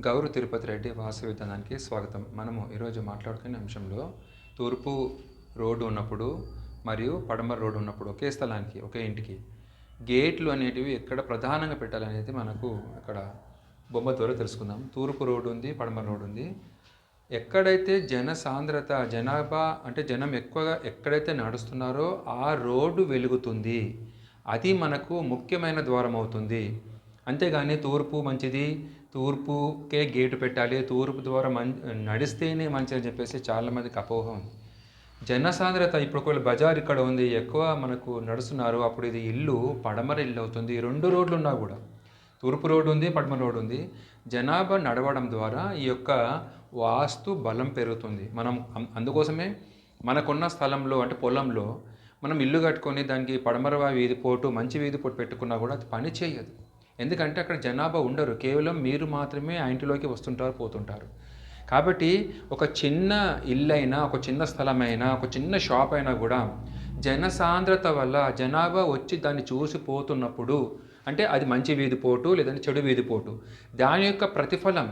గౌరు తిరుపతి రెడ్డి వాసవిధానానికి స్వాగతం. మనము ఈరోజు మాట్లాడుకునే అంశంలో తూర్పు రోడ్డు ఉన్నప్పుడు మరియు పడమర రోడ్డు ఉన్నప్పుడు ఒకే స్థలానికి ఒకే ఇంటికి గేట్లు అనేటివి ఎక్కడ ప్రధానంగా పెట్టాలనేది మనకు అక్కడ బొమ్మ ద్వారా తెలుసుకుందాం. తూర్పు రోడ్డు ఉంది పడమర రోడ్డు ఉంది. ఎక్కడైతే జన సాంద్రత జనాభా అంటే జనం ఎక్కువగా ఎక్కడైతే నడుస్తున్నారో ఆ రోడ్డు వెలుగుతుంది. అది మనకు ముఖ్యమైన ద్వారం అవుతుంది. అంతేగాని తూర్పు మంచిది తూర్పుకే గేటు పెట్టాలి. తూర్పు ద్వారా మం నడిస్తేనే మంచిదని అని చెప్పేసి చాలామందికి అపోహ ఉంది. జనసాంద్రత ఇప్పుడు ఒకవేళ బజార్ ఇక్కడ ఉంది ఎక్కువ మనకు నడుస్తున్నారు. అప్పుడు ఇది ఇల్లు పడమర ఇల్లు అవుతుంది. రెండు రోడ్లు ఉన్నా కూడా. తూర్పు రోడ్డు ఉంది పడమర రోడ్డు ఉంది. జనాభా నడవడం ద్వారా ఈ యొక్క వాస్తు బలం పెరుగుతుంది. మనం అందుకోసమే మనకున్న స్థలంలో అంటే పొలంలో మనం ఇల్లు కట్టుకొని దానికి పడమర వీధి పోటు మంచి వీధి పోటు పెట్టుకున్నా కూడా అది పని చేయదు. ఎందుకంటే అక్కడ జనాభా ఉండరు. కేవలం మీరు మాత్రమే ఆ ఇంటిలోకి వస్తుంటారు పోతుంటారు. కాబట్టి ఒక చిన్న ఇల్లు అయినా ఒక చిన్న స్థలమైనా ఒక చిన్న షాప్ అయినా కూడా జనసాంద్రత వల్ల జనాభా వచ్చి దాన్ని చూసి పోతున్నప్పుడు అంటే అది మంచి వీధి పోటు లేదంటే చెడు వీధి పోటు దాని యొక్క ప్రతిఫలం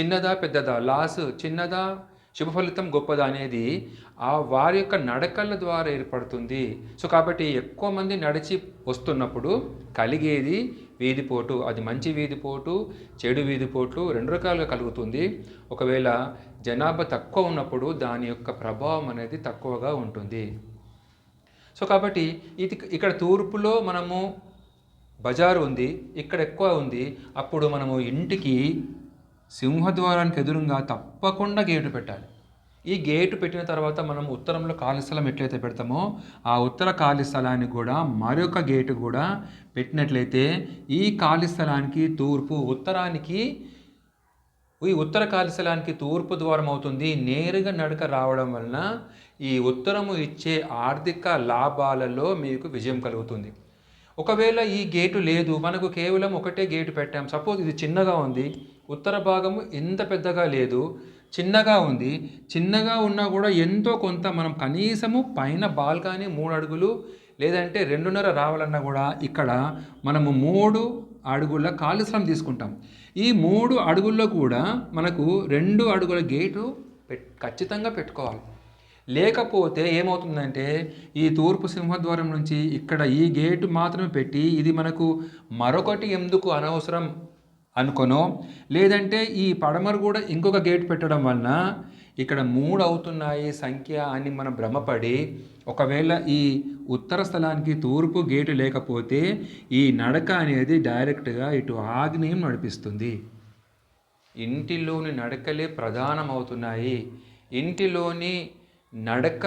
చిన్నదా పెద్దదా లాస్ చిన్నదా శుభ ఫలితం గొప్పదా అనేది ఆ వారి యొక్క నడకల ద్వారా ఏర్పడుతుంది. సో కాబట్టి ఎక్కువ మంది నడిచి వస్తున్నప్పుడు కలిగేది వీధిపోటు అది మంచి వీధిపోటు చెడు వీధిపోటు రెండు రకాలుగా కలుగుతుంది. ఒకవేళ జనాభా తక్కువ ఉన్నప్పుడు దాని యొక్క ప్రభావం అనేది తక్కువగా ఉంటుంది. సో కాబట్టి ఇది ఇక్కడ తూర్పులో మనము బజారు ఉంది ఇక్కడ ఎక్కువ ఉంది. అప్పుడు మనము ఇంటికి సింహద్వారానికి ఎదురుగా తప్పకుండా గేటు పెట్టాలి. ఈ గేటు పెట్టిన తర్వాత మనం ఉత్తరంలో ఖాళీ స్థలం ఎట్లయితే పెడతామో ఆ ఉత్తర ఖాళీ స్థలానికి కూడా మరొక గేటు కూడా పెట్టినట్లయితే ఈ ఖాళీ స్థలానికి తూర్పు ఉత్తరానికి ఈ ఉత్తర కాలిస్థలానికి తూర్పు ద్వారం అవుతుంది. నేరుగా నడక రావడం వలన ఈ ఉత్తరము ఇచ్చే ఆర్థిక లాభాలలో మీకు విజయం కలుగుతుంది. ఒకవేళ ఈ గేటు లేదు మనకు కేవలం ఒకటే గేటు పెట్టాం. సపోజ్ ఇది చిన్నగా ఉంది ఉత్తర భాగము ఇంత పెద్దగా లేదు చిన్నగా ఉంది. చిన్నగా ఉన్నా కూడా ఎంతో కొంత మనం కనీసము పైన బాల్కనీ మూడు అడుగులు లేదంటే రెండున్నర రావాలన్నా కూడా ఇక్కడ మనము మూడు అడుగుల కాలుష్యం తీసుకుంటాం. ఈ మూడు అడుగుల్లో కూడా మనకు రెండు అడుగుల గేటు పెట్ ఖచ్చితంగా పెట్టుకోవాలి. లేకపోతే ఏమవుతుందంటే ఈ తూర్పు సింహద్వారం నుంచి ఇక్కడ ఈ గేటు మాత్రమే పెట్టి ఇది మనకు మరొకటి ఎందుకు అనవసరం? అనుకోనో లేదంటే ఈ పడమరు కూడా ఇంకొక గేట్ పెట్టడం వలన ఇక్కడ మూడు అవుతున్నాయి సంఖ్య అని మనం భ్రమపడి ఒకవేళ ఈ ఉత్తర స్థలానికి తూర్పు గేటు లేకపోతే ఈ నడక అనేది డైరెక్ట్గా ఇటు ఆగ్నేయం నడిపిస్తుంది. ఇంటిలోని నడకలే ప్రధానమవుతున్నాయి. ఇంటిలోని నడక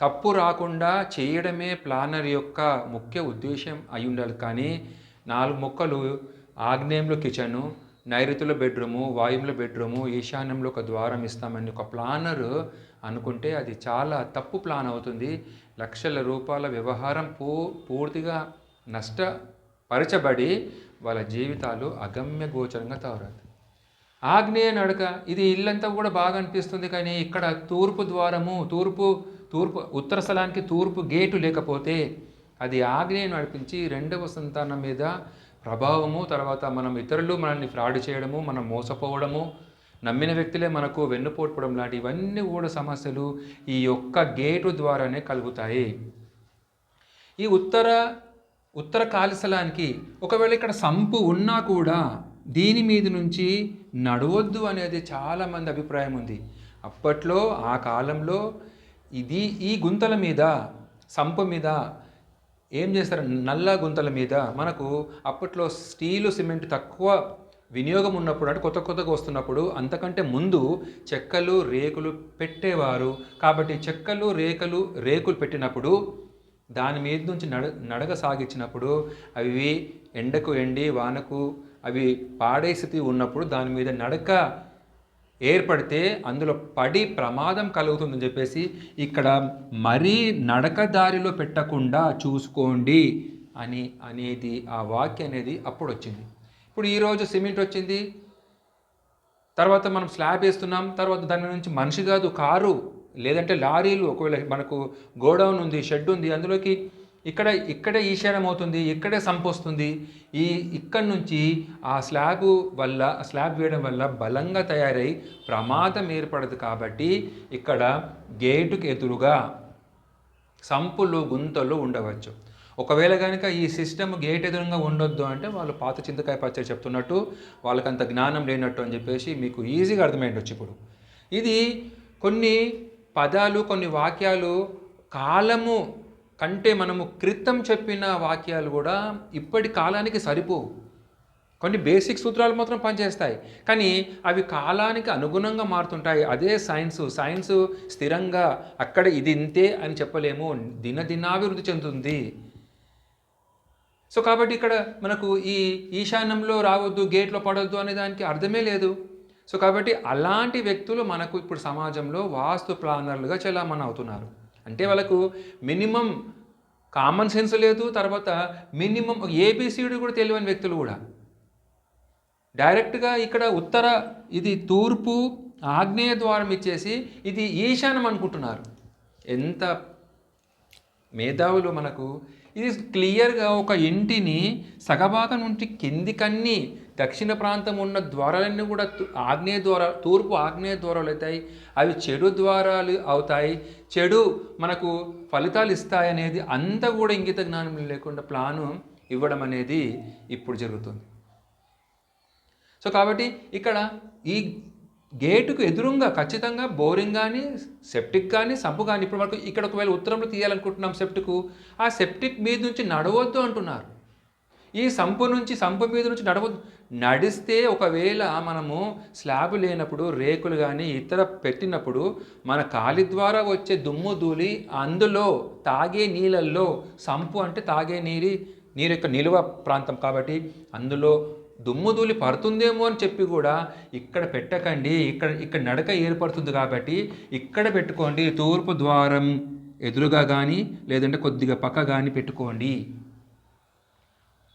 తప్పు రాకుండా చేయడమే ప్లానర్ యొక్క ముఖ్య ఉద్దేశం అయి ఉండాలి. కానీ నాలుగు మొక్కలు ఆగ్నేయంలో కిచెను నైరుతిలో బెడ్రూము వాయువులో బెడ్రూము ఈశాన్యంలో ఒక ద్వారం ఇస్తామని ఒక ప్లానర్ అనుకుంటే అది చాలా తప్పు ప్లాన్ అవుతుంది. లక్షల రూపాయల వ్యవహారం పూ పూర్తిగా నష్టపరచబడి వాళ్ళ జీవితాలు అగమ్య గోచరంగా తయారవుతాయి. ఆగ్నేయ నడక ఇది ఇల్లంతా కూడా బాగా అనిపిస్తుంది కానీ ఇక్కడ తూర్పు ద్వారము తూర్పు తూర్పు ఉత్తర స్థలానికి తూర్పు గేటు లేకపోతే అది ఆగ్నేయం నడిపించి రెండవ సంతానం మీద ప్రభావము తర్వాత మనం ఇతరులు మనల్ని ఫ్రాడ్ చేయడము మనం మోసపోవడము నమ్మిన వ్యక్తులే మనకు వెన్నుపోటుపడం లాంటి ఇవన్నీ కూడా సమస్యలు ఈ యొక్క గేటు ద్వారానే కలుగుతాయి. ఈ ఉత్తర ఉత్తర కాలిస్థలానికి ఒకవేళ ఇక్కడ సంపు ఉన్నా కూడా దీని మీద నుంచి నడవద్దు అనేది చాలామంది అభిప్రాయం ఉంది. అప్పట్లో ఆ కాలంలో ఇది ఈ గుంతల మీద సంపు మీద ఏం చేస్తారు? నల్ల గుంతల మీద మనకు అప్పట్లో స్టీలు సిమెంట్ తక్కువ వినియోగం ఉన్నప్పుడు అంటే కొత్త కొత్తగా వస్తున్నప్పుడు అంతకంటే ముందు చెక్కలు రేకులు పెట్టేవారు. కాబట్టి చెక్కలు రేకులు రేకులు పెట్టినప్పుడు దాని మీద నుంచి నడ నడక సాగించినప్పుడు అవి ఎండకు ఎండి వానకు అవి పాడే స్థితి ఉన్నప్పుడు దాని మీద నడక ఏర్పడితే అందులో పడి ప్రమాదం కలుగుతుందని చెప్పేసి ఇక్కడ మరీ నడక దారిలో పెట్టకుండా చూసుకోండి అని అనేది ఆ వాక్య అనేది అప్పుడు వచ్చింది ఇప్పుడు ఈరోజు సిమెంట్ వచ్చింది. తర్వాత మనం స్లాబ్ వేస్తున్నాం. తర్వాత దాని నుంచి మనిషి కాదు కారు లేదంటే లారీలు ఒకవేళ మనకు గోడౌన్ ఉంది షెడ్ ఉంది అందులోకి ఇక్కడ ఇక్కడే ఈశాన్యం అవుతుంది ఇక్కడే సంపొస్తుంది. ఈ ఇక్కడ నుంచి ఆ స్లాబ్ వల్ల స్లాబ్ వేయడం వల్ల బలంగా తయారై ప్రమాదం ఏర్పడదు కాబట్టి ఇక్కడ గేటుకు ఎదురుగా సంపులు గుంతలు ఉండవచ్చు. ఒకవేళ కనుక ఈ సిస్టమ్ గేట్ ఎదురుగా ఉండొద్దు అంటే వాళ్ళు పాత చింతకాయ పచ్చడి చెప్తున్నట్టు వాళ్ళకి అంత జ్ఞానం లేనట్టు అని చెప్పేసి మీకు ఈజీగా అర్థమైండొచ్చు ఇప్పుడు. ఇది కొన్ని పదాలు కొన్ని వాక్యాలు కాలము కంటే మనము క్రితం చెప్పిన వాక్యాలు కూడా ఇప్పటి కాలానికి సరిపోవు. కొన్ని బేసిక్ సూత్రాలు మాత్రం పనిచేస్తాయి. కానీ అవి కాలానికి అనుగుణంగా మారుతుంటాయి. అదే సైన్స్. సైన్స్ స్థిరంగా అక్కడ ఇది ఇంతే అని చెప్పలేము. దినదినాభివృద్ధి చెందుతుంది. సో కాబట్టి ఇక్కడ మనకు ఈ ఈశాన్యంలో రావద్దు గేట్లో పడవద్దు అనే దానికి అర్థమే లేదు. సో కాబట్టి అలాంటి వ్యక్తులు మనకు ఇప్పుడు సమాజంలో వాస్తు ప్లానర్లుగా చలామణి అవుతున్నారు అంటే వాళ్ళకు మినిమం కామన్ సెన్స్ లేదు తర్వాత మినిమం ఏబిసిడి కూడా తెలియని వ్యక్తులు కూడా. డైరెక్ట్గా ఇక్కడ ఉత్తర ఇది తూర్పు ఆగ్నేయ ద్వారం ఇచ్చేసి ఇది ఈశాన్యం అనుకుంటున్నారు. ఎంత మేధావులు మనకు ఇది క్లియర్గా ఒక ఇంటిని సగభాగం నుండి కిందికన్నీ దక్షిణ ప్రాంతం ఉన్న ద్వారాలన్నీ కూడా ఆగ్నేయ ద్వార తూర్పు ఆగ్నేయ ద్వారాలు అవుతాయి. అవి చెడు ద్వారాలు అవుతాయి. చెడు మనకు ఫలితాలు ఇస్తాయి అనేది అంతా కూడా ఇంగిత జ్ఞానం లేకుండా ప్లాను ఇవ్వడం అనేది ఇప్పుడు జరుగుతుంది. సో కాబట్టి ఇక్కడ ఈ గేటుకు ఎదురుగా ఖచ్చితంగా బోరింగ్ కానీ సెప్టిక్ కానీ సంపు కానీ ఇప్పుడు మనకు ఇక్కడ ఒకవేళ ఉత్తరంలో తీయాలనుకుంటున్నాం సెప్టిక్ ఆ సెప్టిక్ మీద నుంచి నడవద్దు అంటున్నారు. ఈ సంపు నుంచి సంపు మీద నుంచి నడవద్దు. నడిస్తే ఒకవేళ మనము స్లాబ్ లేనప్పుడు రేకులు కానీ ఇతర పెట్టినప్పుడు మన కాలి ద్వారా వచ్చే దుమ్ము ధూళి అందులో తాగే నీళ్ళల్లో సంపు అంటే తాగే నీరు నీరు యొక్క నిలువ ప్రాంతం కాబట్టి అందులో దుమ్ముధూళి పడుతుందేమో అని చెప్పి కూడా ఇక్కడ పెట్టకండి ఇక్కడ ఇక్కడ నడక ఏర్పడుతుంది కాబట్టి ఇక్కడ పెట్టుకోండి తూర్పు ద్వారం ఎదురుగా కానీ లేదంటే కొద్దిగా పక్క కానీ పెట్టుకోండి.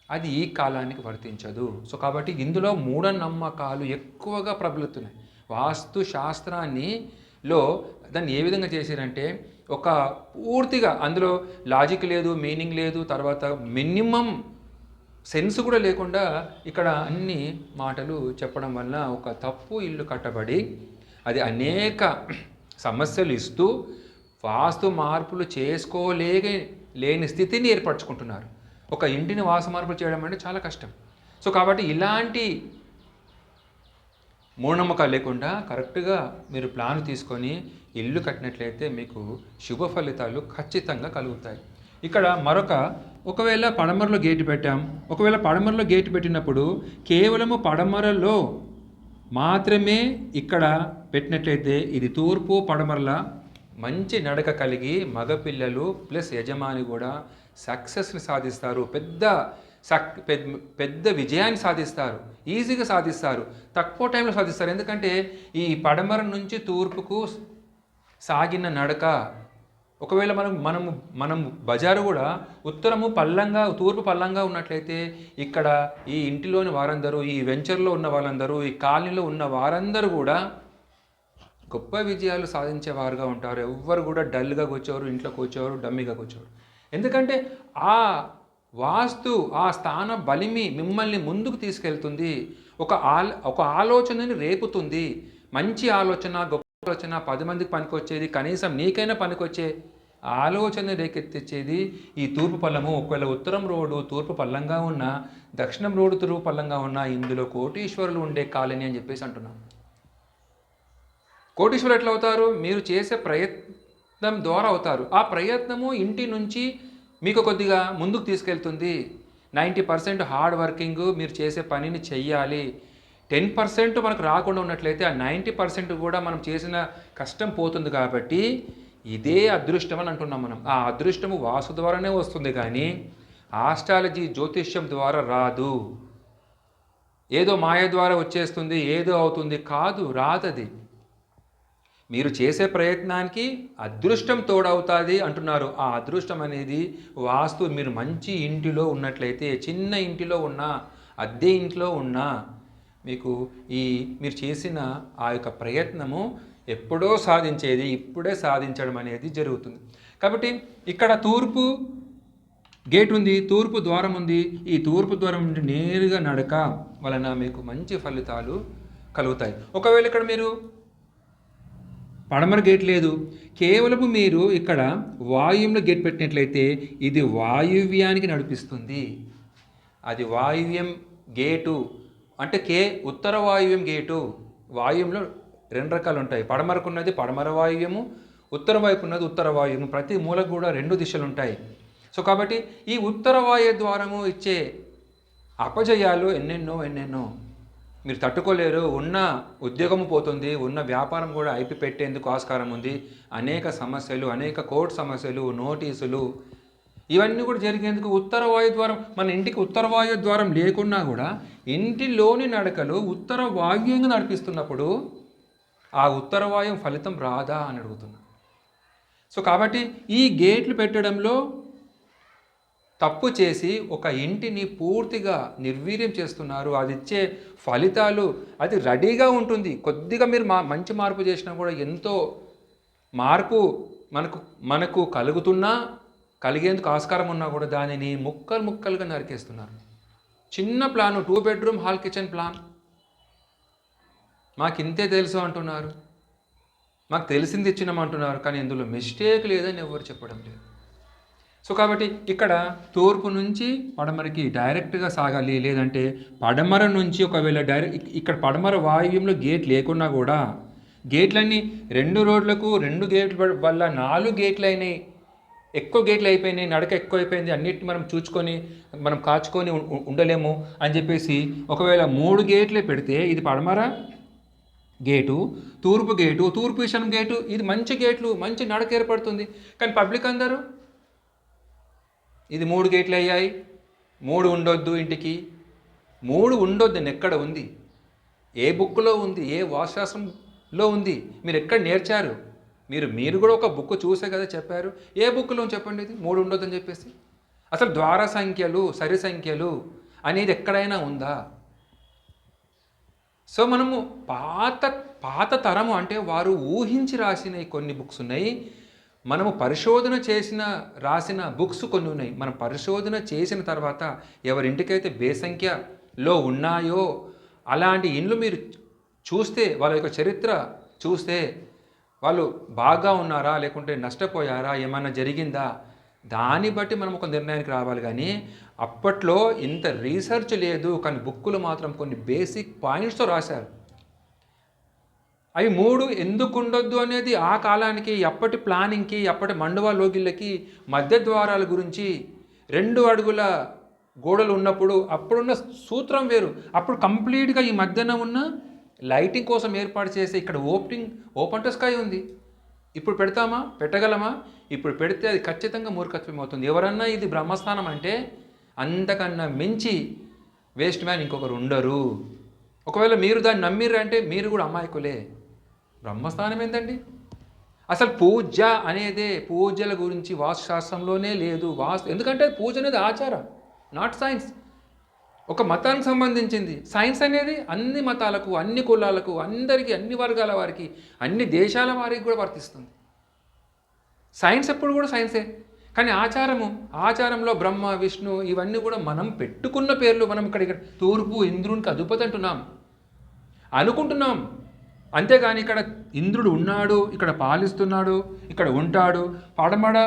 అది ఈ కాలానికి వర్తించదు. సో కాబట్టి ఇందులో మూఢనమ్మకాలు ఎక్కువగా ప్రబలుతున్నాయి. వాస్తు శాస్త్రాన్ని లో దాన్ని ఏ విధంగా చేశారంటే ఒక పూర్తిగా అందులో లాజిక్ లేదు మీనింగ్ లేదు తర్వాత మినిమం సెన్స్ కూడా లేకుండా ఇక్కడ అన్ని మాటలు చెప్పడం వల్ల ఒక తప్పు ఇల్లు కట్టబడి అది అనేక సమస్యలు ఇస్తూ వాస్తు మార్పులు చేసుకోలేక లేని స్థితిని ఏర్పరచుకుంటున్నారు. ఒక ఇంటిని వాస్తు మార్పులు చేయడం అంటే చాలా కష్టం. సో కాబట్టి ఇలాంటి మూఢనమ్మకాలు లేకుండా కరెక్ట్గా మీరు ప్లాన్ తీసుకొని ఇల్లు కట్టినట్లయితే మీకు శుభ ఫలితాలు ఖచ్చితంగా కలుగుతాయి. ఇక్కడ మరొక ఒకవేళ పడమరలో గేటు పెట్టాం ఒకవేళ పడమరలో గేటు పెట్టినప్పుడు కేవలము పడమరలో మాత్రమే ఇక్కడ పెట్టినట్లయితే ఇది తూర్పు పడమరల మంచి నడక కలిగి మగపిల్లలు ప్లస్ యజమాని కూడా సక్సెస్ని సాధిస్తారు. పెద్ద సక్ పెద్ద పెద్ద విజయాన్ని సాధిస్తారు. ఈజీగా సాధిస్తారు. తక్కువ టైంలో సాధిస్తారు. ఎందుకంటే ఈ పడమర నుంచి తూర్పుకు సాగిన నడక ఒకవేళ మనం మనం మనం బజారు కూడా ఉత్తరము పల్లంగా తూర్పు పల్లంగా ఉన్నట్లయితే ఇక్కడ ఈ ఇంటిలోని వారందరూ ఈ వెంచర్లో ఉన్న వాళ్ళందరూ ఈ కాలనీలో ఉన్న వారందరూ కూడా గొప్ప విజయాలు సాధించేవారుగా ఉంటారు. ఎవ్వరు కూడా డల్గా కూర్చోరు ఇంట్లో కూర్చోరు డమ్మీగా కూర్చోరు. ఎందుకంటే ఆ వాస్తు ఆ స్థాన బలిమి మిమ్మల్ని ముందుకు తీసుకెళ్తుంది. ఒక ఆల్ ఒక ఆలోచనని రేపుతుంది. మంచి ఆలోచన గొప్ప ఆలోచన పది మందికి పనికొచ్చేది కనీసం నీకైనా పనికొచ్చే ఆలోచన రేకెత్తించేది ఈ తూర్పు పల్లము. ఒకవేళ ఉత్తరం రోడ్డు తూర్పు పల్లంగా ఉన్న దక్షిణం రోడ్డు తూర్పు పల్లంగా ఉన్న ఇందులో కోటీశ్వరులు ఉండే కాలనీ అని చెప్పేసి అంటున్నాం. కోటీశ్వరులు ఎట్లా అవుతారు? మీరు చేసే ప్రయత్నం ద్వారా అవుతారు. ఆ ప్రయత్నము ఇంటి నుంచి మీకు కొద్దిగా ముందుకు తీసుకెళ్తుంది. నైంటీ పర్సెంట్ హార్డ్ వర్కింగ్ మీరు చేసే పనిని చెయ్యాలి. టెన్ పర్సెంట్ మనకు రాకుండా ఉన్నట్లయితే ఆ నైంటీ పర్సెంట్ కూడా మనం చేసిన కష్టం పోతుంది కాబట్టి ఇదే అదృష్టం అని అంటున్నాం మనం. ఆ అదృష్టము వాసు ద్వారానే వస్తుంది కానీ ఆస్ట్రాలజీ జ్యోతిష్యం ద్వారా రాదు. ఏదో మాయ ద్వారా వచ్చేస్తుంది ఏదో అవుతుంది కాదు రాదది. మీరు చేసే ప్రయత్నానికి అదృష్టం తోడవుతుంది అంటున్నారు. ఆ అదృష్టం అనేది వాస్తు మీరు మంచి ఇంటిలో ఉన్నట్లయితే చిన్న ఇంటిలో ఉన్నా అద్దె ఇంట్లో ఉన్నా మీకు ఈ మీరు చేసిన ఆ యొక్క ప్రయత్నము ఎప్పుడో సాధించేది ఇప్పుడే సాధించడం అనేది జరుగుతుంది. కాబట్టి ఇక్కడ తూర్పు గేట్ ఉంది తూర్పు ద్వారం ఉంది. ఈ తూర్పు ద్వారం నుండి నేరుగా నడక వలన మీకు మంచి ఫలితాలు కలుగుతాయి. ఒకవేళ ఇక్కడ మీరు పడమర గేట్ లేదు కేవలం మీరు ఇక్కడ వాయువ్యంలో గేట్ పెట్టినట్లయితే ఇది వాయువ్యానికి నడిపిస్తుంది. అది వాయువ్యం గేటు అంటే కే ఉత్తర వాయువ్యం గేటు వాయువ్యంలో రెండు రకాలు ఉంటాయి. పడమరకు ఉన్నది పడమర వాయువ్యము ఉత్తర వైపు ఉన్నది ఉత్తర వాయువ్యము. ప్రతి మూలకు కూడా రెండు దిశలు ఉంటాయి. సో కాబట్టి ఈ ఉత్తర వాయు ద్వారము ఇచ్చే అపజయాలు ఎన్నెన్నో ఎన్నెన్నో. మీరు తట్టుకోలేరు. ఉన్న ఉద్యోగం పోతుంది. ఉన్న వ్యాపారం కూడా అయిపి పెట్టేందుకు ఆస్కారం ఉంది. అనేక సమస్యలు అనేక కోర్టు సమస్యలు నోటీసులు. ఇవన్నీ కూడా జరిగేందుకు ఉత్తర వాయు ద్వారం మన ఇంటికి ఉత్తర వాయు ద్వారం లేకున్నా కూడా ఇంటిలోని నడకలు ఉత్తర వాయువ్యంగా నడిపిస్తున్నప్పుడు ఆ ఉత్తర వాయువు ఫలితం రాదా అని అడుగుతున్నా. సో కాబట్టి ఈ గేట్లు పెట్టడంలో తప్పు చేసి ఒక ఇంటిని పూర్తిగా నిర్వీర్యం చేస్తున్నారు. అది ఇచ్చే ఫలితాలు అది రెడీగా ఉంటుంది. కొద్దిగా మీరు మా మంచి మార్పు చేసినా కూడా ఎంతో మార్పు మనకు మనకు కలుగుతున్నా కలిగేందుకు ఆస్కారం ఉన్నా కూడా దానిని ముక్కలు ముక్కలుగా నరికేస్తున్నారు. చిన్న plan two bedroom hall kitchen plan మాకు ఇంతే తెలుసు అంటున్నారు. మాకు తెలిసింది ఇచ్చినామంటున్నారు కానీ ఇందులో మిస్టేక్ లేదని ఎవరు చెప్పడం లేదు. సో కాబట్టి ఇక్కడ తూర్పు నుంచి పడమరకి డైరెక్ట్గా సాగాలి లేదంటే పడమర నుంచి ఒకవేళ డైరెక్ట్ ఇక్కడ పడమర వాయువ్యంలో గేట్ లేకున్నా కూడా గేట్లన్నీ రెండు రోడ్లకు రెండు గేట్ల వల్ల నాలుగు గేట్లు అయినాయి. ఎక్కువ గేట్లు అయిపోయినాయి నడక ఎక్కువ అయిపోయింది అన్నిటిని మనం చూసుకొని మనం కాచుకొని ఉండలేము అని చెప్పేసి ఒకవేళ మూడు గేట్లే పెడితే ఇది పడమర? గేటు తూర్పు గేటు తూర్పు ఈశాన్ గేటు ఇది మంచి గేట్లు మంచి నడక ఏర్పడుతుంది. కానీ పబ్లిక్ అందరూ? ఇది మూడు గేట్లు అయ్యాయి మూడు ఉండొద్దు ఇంటికి. మూడు ఉండొద్దు ఎక్కడ ఉంది? ఏ బుక్లో ఉంది? ఏ వాశాస్త్రంలో ఉంది? మీరు ఎక్కడ నేర్చారు? మీరు మీరు కూడా ఒక బుక్ చూసే కదా చెప్పారు. ఏ బుక్లో చెప్పండి ఇది? మూడు ఉండొద్దని చెప్పేసి. అసలు ద్వార సంఖ్యలు సరి సంఖ్యలు అనేది ఎక్కడైనా ఉందా? సో మనము పాత పాత తరము అంటే వారు ఊహించి రాసిన కొన్ని బుక్స్ ఉన్నాయి. మనము పరిశోధన చేసిన రాసిన బుక్స్ కొన్ని ఉన్నాయి. మనం పరిశోధన చేసిన తర్వాత ఎవరింటికైతే బేసంఖ్యలో ఉన్నాయో అలాంటి ఇండ్లు మీరు చూస్తే వాళ్ళ యొక్క చరిత్ర చూస్తే వాళ్ళు బాగా ఉన్నారా లేకుంటే నష్టపోయారా ఏమైనా జరిగిందా? దాన్ని బట్టి మనం ఒక నిర్ణయానికి రావాలి. కానీ అప్పట్లో ఇంత రీసెర్చ్ లేదు. కానీ బుక్కులు మాత్రం కొన్ని బేసిక్ పాయింట్స్తో రాశారు. అవి మూడు ఎందుకు ఉండొద్దు అనేది ఆ కాలానికి అప్పటి ప్లానింగ్కి అప్పటి మండువా లోగిళ్ళకి మధ్య ద్వారాల గురించి రెండు అడుగుల గోడలు ఉన్నప్పుడు అప్పుడున్న సూత్రం వేరు. అప్పుడు కంప్లీట్గా ఈ మధ్యన ఉన్న లైటింగ్ కోసం ఏర్పాటు చేసే ఇక్కడ ఓపెనింగ్ ఓపెన్ టు స్కై ఉంది. ఇప్పుడు పెడతామా? పెట్టగలమా? ఇప్పుడు పెడితే అది ఖచ్చితంగా మూర్ఖత్వం అవుతుంది. ఎవరన్నా ఇది బ్రహ్మస్థానం అంటే అంతకన్నా మించి వేస్ట్ మ్యాన్ ఇంకొకరు ఉండరు. ఒకవేళ మీరు దాన్ని నమ్మిర్రు అంటే మీరు కూడా అమాయకులే. బ్రహ్మస్థానం ఏంటండి అసలు పూజ అనేదే పూజల గురించి వాస్తుశాస్త్రంలోనే లేదు. వాస్తు ఎందుకంటే పూజ అనేది ఆచారం నాట్ సైన్స్ ఒక మతానికి సంబంధించింది. సైన్స్ అనేది అన్ని మతాలకు అన్ని కులాలకు అందరికీ అన్ని వర్గాల వారికి అన్ని దేశాల వారికి కూడా వర్తిస్తుంది. సైన్స్ ఎప్పుడు కూడా సైన్సే. కానీ ఆచారము ఆచారంలో బ్రహ్మ విష్ణు ఇవన్నీ కూడా మనం పెట్టుకున్న పేర్లు మనం ఇక్కడ ఇక్కడ తూర్పు ఇంద్రునికి అదుపతి అంటున్నాం. అనుకుంటున్నాం. అంతేగాని ఇక్కడ ఇంద్రుడు ఉన్నాడు ఇక్కడ పాలిస్తున్నాడు ఇక్కడ ఉంటాడు పడమడ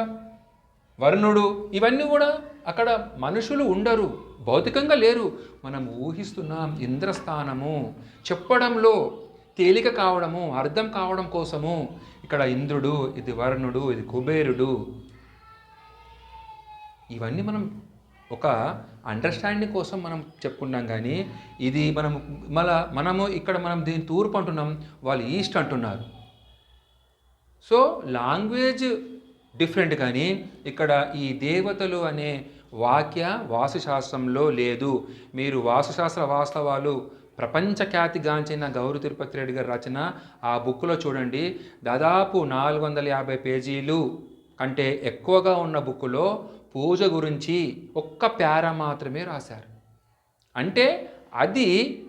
వరుణుడు ఇవన్నీ కూడా అక్కడ మనుషులు ఉండరు భౌతికంగా లేరు. మనం ఊహిస్తున్నాం ఇంద్రస్థానము. చెప్పడంలో తేలిక కావడము అర్థం కావడం కోసము ఇక్కడ ఇంద్రుడు ఇది వరుణుడు ఇది కుబేరుడు. ఇవన్నీ మనం ఒక అండర్స్టాండింగ్ కోసం మనం చెప్పుకున్నాం కానీ ఇది మనం మళ్ళా మనము ఇక్కడ మనం దీని తూర్పు అంటున్నాం వాళ్ళు ఈస్ట్ అంటున్నారు. సో లాంగ్వేజ్ డిఫరెంట్ కానీ ఇక్కడ ఈ దేవతలు అనే వాక్య వాస్తుశాస్త్రంలో లేదు. మీరు వాస్తుశాస్త్ర వాస్తవాలు ప్రపంచఖ్యాతిగాంచిన గౌరు తిరుపతి రెడ్డి గారి రచన ఆ బుక్లో చూడండి. దాదాపు నాలుగు వందల యాభై పేజీలు కంటే ఎక్కువగా ఉన్న బుక్లో పూజ గురించి ఒక్క పేర మాత్రమే రాశారు. అంటే అది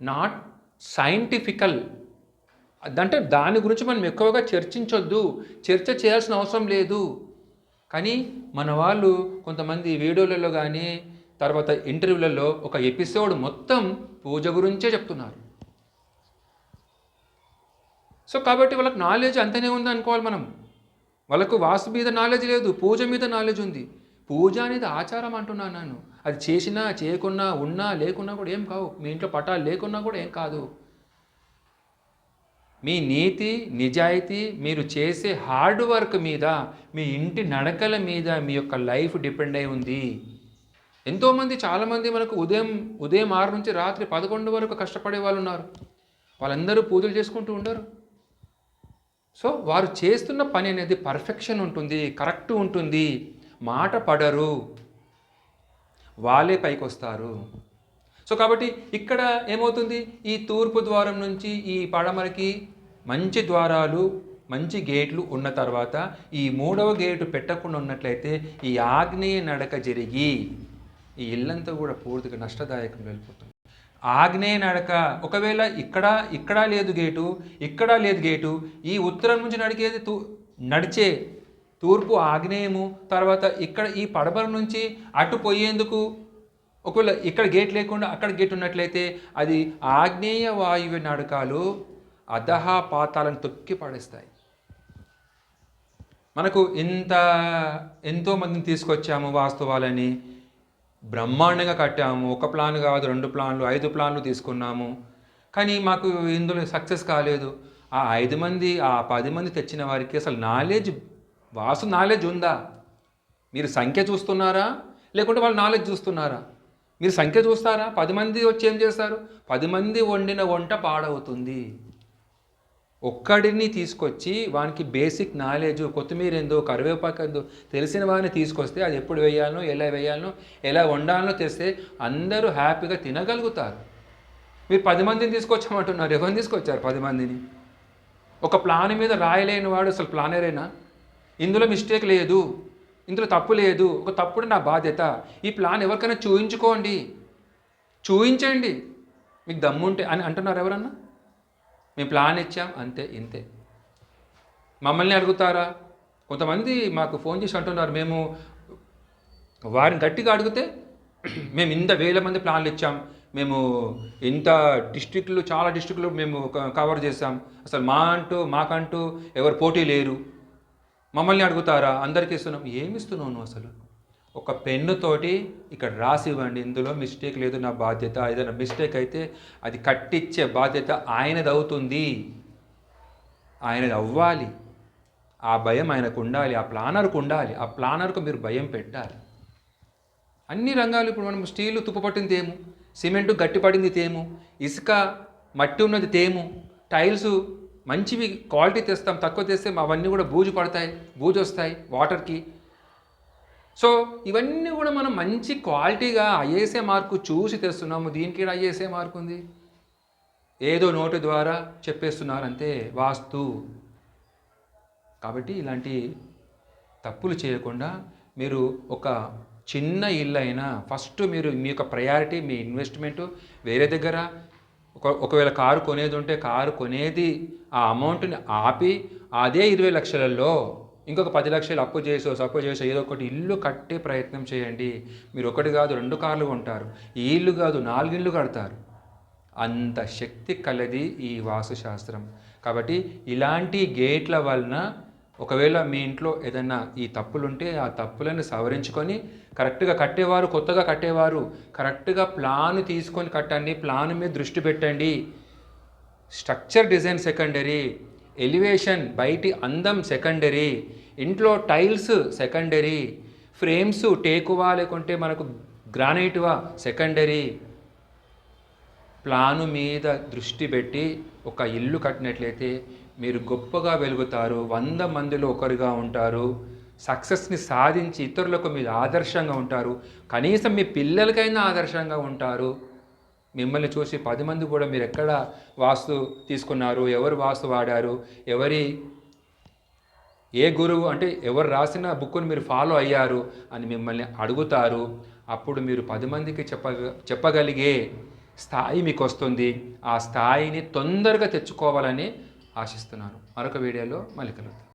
నాట్ సైంటిఫికల్. అంటే దాని గురించి మనం ఎక్కువగా చర్చించొద్దు. చర్చ చేయాల్సిన అవసరం లేదు. కానీ మన వాళ్ళు కొంతమంది వీడియోలలో కానీ తర్వాత ఇంటర్వ్యూలలో ఒక ఎపిసోడ్ మొత్తం పూజ గురించే చెప్తున్నారు. సో కాబట్టి వాళ్ళకి నాలెడ్జ్ అంతనే ఉంది అనుకోవాలి మనం. వాళ్ళకు వాసు మీద నాలెడ్జ్ లేదు పూజ మీద నాలెడ్జ్ ఉంది. పూజ అనేది ఆచారం అంటున్నాను నేను. అది చేసినా చేయకున్నా ఉన్నా లేకున్నా కూడా ఏం కావు. మీ ఇంట్లో పటాలు లేకున్నా కూడా ఏం కాదు. మీ నీతి నిజాయితీ మీరు చేసే హార్డ్ వర్క్ మీద మీ ఇంటి నడకల మీద మీ యొక్క లైఫ్ డిపెండ్ అయి ఉంది. ఎంతోమంది చాలామంది మనకు ఉదయం ఉదయం ఆరు నుంచి రాత్రి పదకొండు వరకు కష్టపడే వాళ్ళు ఉన్నారు. వాళ్ళందరూ పూజలు చేసుకుంటూ ఉండరు. సో వారు చేస్తున్న పని అనేది పర్ఫెక్షన్ ఉంటుంది కరెక్ట్ ఉంటుంది. మాట పడరు. వాళ్ళే పైకి వస్తారు సో కాబట్టి ఇక్కడ ఏమవుతుంది? ఈ తూర్పు ద్వారం నుంచి ఈ పడమరకి మంచి ద్వారాలు మంచి గేట్లు ఉన్న తర్వాత ఈ మూడవ గేటు పెట్టకుండా ఉన్నట్లయితే ఈ ఆగ్నేయ నడక జరిగి ఈ ఇల్లంతా కూడా పూర్తిగా నష్టదాయకం వెళ్ళిపోతుంది. ఆగ్నేయ నడక ఒకవేళ ఇక్కడ ఇక్కడ లేదు గేటు ఇక్కడ లేదు గేటు ఈ ఉత్తరం నుంచి నడికేది తూ నడిచే తూర్పు ఆగ్నేయము తర్వాత ఇక్కడ ఈ పడమర నుంచి అటు పోయేందుకు ఒకవేళ ఇక్కడ గేట్ లేకుండా అక్కడ గేట్ ఉన్నట్లయితే అది ఆగ్నేయ వాయువ్య నడకాలు అధహ పాతాలను తొక్కి పడేస్తాయి. మనకు ఇంత ఎంతోమందిని తీసుకొచ్చాము వాస్తవాలని బ్రహ్మాండంగా కట్టాము. ఒక ప్లాన్ కాదు రెండు ప్లాన్లు ఐదు ప్లాన్లు తీసుకున్నాము. కానీ మాకు ఇందులో సక్సెస్ కాలేదు. ఆ ఐదు మంది ఆ పది మంది తెచ్చిన వారికి అసలు నాలెడ్జ్ వాసు నాలెడ్జ్ ఉందా? మీరు సంఖ్య చూస్తున్నారా? లేకుంటే వాళ్ళు నాలెడ్జ్ చూస్తున్నారా? మీరు సంఖ్య చూస్తారా? పది మంది వచ్చి ఏం చేస్తారు? పది మంది వండిన వంట పాడవుతుంది. ఒక్కడిని తీసుకొచ్చి వానికి బేసిక్ నాలెడ్జ్ కొత్తిమీర ఏందో కరివేపాకు ఏందో తెలిసిన వాడిని తీసుకొస్తే అది ఎప్పుడు వేయాలనో ఎలా వేయాలనో ఎలా వండాలనో తెస్తే అందరూ హ్యాపీగా తినగలుగుతారు. మీరు పది మందిని తీసుకొచ్చామంటున్నారు. ఎవరిని తీసుకొచ్చారు పది మందిని? ఒక ప్లాన్ మీద రాయలేని వాడు అసలు ప్లానరేనా ఇందులో మిస్టేక్ లేదు. ఇందులో తప్పు లేదు. ఒక తప్పుడు నా బాధ్యత. ఈ ప్లాన్ ఎవరికైనా చూయించుకోండి. చూయించండి. మీకు దమ్ముంటే అని అంటున్నారు ఎవరన్నా? మేము ప్లాన్ ఇచ్చాం. అంతే ఇంతే. మమ్మల్ని అడుగుతారా? కొంతమంది మాకు ఫోన్ చేసి అంటున్నారు. మేము వారిని గట్టిగా అడిగితే మేము ఇంత వేల మంది ప్లాన్లు ఇచ్చాం. మేము ఇంత డిస్టిక్లు చాలా డిస్టిక్లు మేము కవర్ చేసాం అసలు మా అంటూ మాకంటూ ఎవరు పోటీ లేరు. మమ్మల్ని అడుగుతారా? అందరికీ ఇస్తున్నాం. ఏమి ఇస్తున్నావు నువ్వు అసలు? ఒక పెన్నుతోటి ఇక్కడ రాసి ఇవ్వండి. ఇందులో మిస్టేక్ లేదు నా బాధ్యత. ఏదైనా మిస్టేక్ అయితే అది కట్టించే బాధ్యత ఆయనది అవుతుంది. ఆయనది అవ్వాలి. ఆ భయం ఆయనకు ఉండాలి. ఆ ప్లానర్కు ఉండాలి. ఆ ప్లానర్కు మీరు భయం పెట్టాలి. అన్ని రంగాలు ఇప్పుడు మనం స్టీలు తుప్పుపట్టింది తేము. సిమెంటు గట్టిపడింది తేము. ఇసుక మట్టి ఉన్నది తేము. టైల్స్ మంచివి క్వాలిటీ తెస్తాం తక్కువ తెస్తే అవన్నీ కూడా బూజు పడతాయి బూజు వస్తాయి వాటర్కి. సో ఇవన్నీ కూడా మనం మంచి క్వాలిటీగా ఐఏసే మార్కు చూసి తెస్తున్నాము. దీనికి ఐఏసే ఐఏఎస్ఏ మార్కు ఉంది? ఏదో నోటు ద్వారా చెప్పేస్తున్నారు అంతే వాస్తు. కాబట్టి ఇలాంటి తప్పులు చేయకుండా మీరు ఒక చిన్న ఇల్లు అయినా ఫస్ట్ మీరు మీ యొక్క ప్రయారిటీ మీ ఇన్వెస్ట్మెంట్ వేరే దగ్గర ఒక ఒకవేళ కారు కొనేది ఉంటే కారు కొనేది ఆ అమౌంట్ని ఆపి అదే ఇరవై లక్షలలో ఇంకొక పది లక్షలు అప్పు చేసో సప్పు చేసో ఏదో ఒకటి ఇల్లు కట్టే ప్రయత్నం చేయండి. మీరు ఒకటి కాదు రెండు కార్లు కొంటారు. ఈ ఇల్లు కాదు నాలుగు ఇల్లు కడతారు. అంత శక్తి కలది ఈ వాస్తుశాస్త్రం. కాబట్టి ఇలాంటి గేట్ల వలన ఒకవేళ మీ ఇంట్లో ఏదైనా ఈ తప్పులుంటే ఆ తప్పులను సవరించుకొని కరెక్ట్గా కట్టేవారు కొత్తగా కట్టేవారు కరెక్ట్గా ప్లాన్ తీసుకొని కట్టండి ప్లాన్ మీద దృష్టి పెట్టండి. స్ట్రక్చర్ డిజైన్ సెకండరీ ఎలివేషన్ బయటి అందం సెకండరీ ఇంట్లో టైల్స్ సెకండరీ ఫ్రేమ్స్ టేకువా లేకుంటే మనకు గ్రానైట్వా సెకండరీ. ప్లాను మీద దృష్టి పెట్టి ఒక ఇల్లు కట్టినట్లయితే మీరు గొప్పగా వెలుగుతారు వంద మందిలో ఒకరుగా ఉంటారు సక్సెస్ని సాధించి ఇతరులకు మీరు ఆదర్శంగా ఉంటారు కనీసం మీ పిల్లలకైనా ఆదర్శంగా ఉంటారు. మిమ్మల్ని చూసి పది మంది కూడా మీరు ఎక్కడ వాస్తు తీసుకున్నారు ఎవరు వాస్తు వాడారు ఎవరి ఏ గురువు అంటే ఎవరు రాసిన బుక్ను మీరు ఫాలో అయ్యారు అని మిమ్మల్ని అడుగుతారు. అప్పుడు మీరు పది మందికి చెప్ప చెప్పగలిగే స్థాయి మీకు వస్తుంది ఆ స్థాయిని తొందరగా తెచ్చుకోవాలని ఆశిస్తున్నాను. మరొక వీడియోలో మళ్ళీ కలుగుతాను